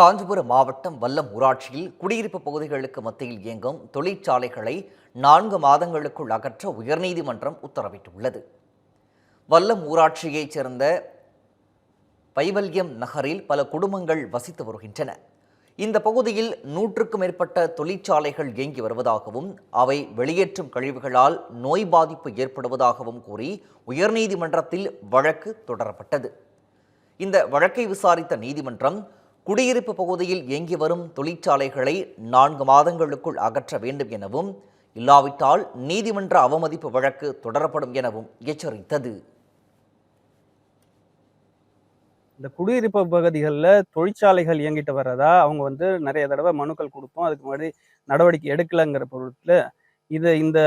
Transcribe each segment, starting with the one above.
காஞ்சிபுரம் மாவட்டம் வல்லம் ஊராட்சியில் குடியிருப்பு பகுதிகளுக்கு மத்தியில் இயங்கும் தொழிற்சாலைகளை நான்கு மாதங்களுக்குள் அகற்ற உயர்நீதிமன்றம் உத்தரவிட்டுள்ளது. வல்லம் ஊராட்சியைச் சேர்ந்த பைவல்யம் நகரில் பல குடும்பங்கள் வசித்து வருகின்றன. இந்த பகுதியில் நூற்றுக்கும் மேற்பட்ட தொழிற்சாலைகள் இயங்கி வருவதாகவும் அவை வெளியேற்றும் கழிவுகளால் நோய் பாதிப்பு ஏற்படுவதாகவும் கூறி உயர்நீதிமன்றத்தில் வழக்கு தொடரப்பட்டது. இந்த வழக்கை விசாரித்த நீதிமன்றம் குடியிருப்பு பகுதியில் இயங்கி வரும் தொழிற்சாலைகளை நான்கு மாதங்களுக்குள் அகற்ற வேண்டும் எனவும் இல்லாவிட்டால் நீதிமன்ற அவமதிப்பு வழக்கு தொடரப்படும் எனவும் எச்சரித்தது. இந்த குடியிருப்பு பகுதிகளில் தொழிற்சாலைகள் இயங்கிட்டு வர்றதா அவங்க வந்து நிறைய தடவை மனுக்கள் கொடுப்போம் அதுக்கு முன்னாடி நடவடிக்கை எடுக்கலைங்கிற பொருட்கள் இது இந்த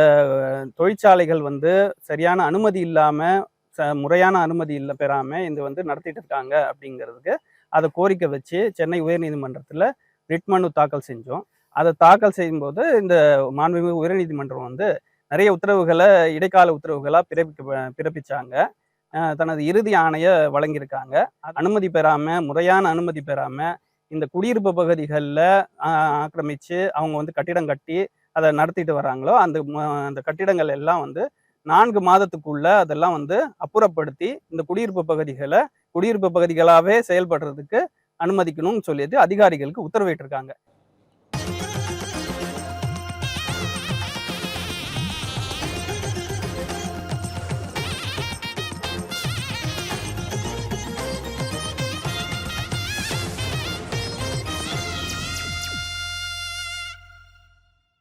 தொழிற்சாலைகள் வந்து சரியான அனுமதி இல்லாமல் ச முறையான அனுமதி இல்லை பெறாமல் இது வந்து நடத்திட்டு இருக்காங்க அப்படிங்கிறதுக்கு அதை கோரிக்கை வச்சு சென்னை உயர்நீதிமன்றத்தில் ரிட் மனு தாக்கல் செஞ்சோம். அதை தாக்கல் செய்யும்போது இந்த மாண்புமிகு உயர்நீதிமன்றம் வந்து நிறைய உத்தரவுகளை இடைக்கால உத்தரவுகளாக பிறப்பிக்க பிறப்பிச்சாங்க. தனது இறுதி ஆணையை வழங்கியிருக்காங்க. அனுமதி பெறாமல் முறையான அனுமதி பெறாமல் இந்த குடியிருப்பு பகுதிகளில் ஆக்கிரமிச்சு அவங்க வந்து கட்டிடம் கட்டி அதை நடத்திட்டு வராங்களோ அந்த அந்த கட்டிடங்கள் எல்லாம் வந்து நான்கு மாதத்துக்குள்ள அதெல்லாம் வந்து அப்புறப்படுத்தி இந்த குடியிருப்பு பகுதிகளை குடியிருப்பு பகுதிகளாகவே செயல்படுறதுக்கு அனுமதிக்கணும்னு சொல்லிட்டு அதிகாரிகளுக்கு உத்தரவிட்டிருக்காங்க.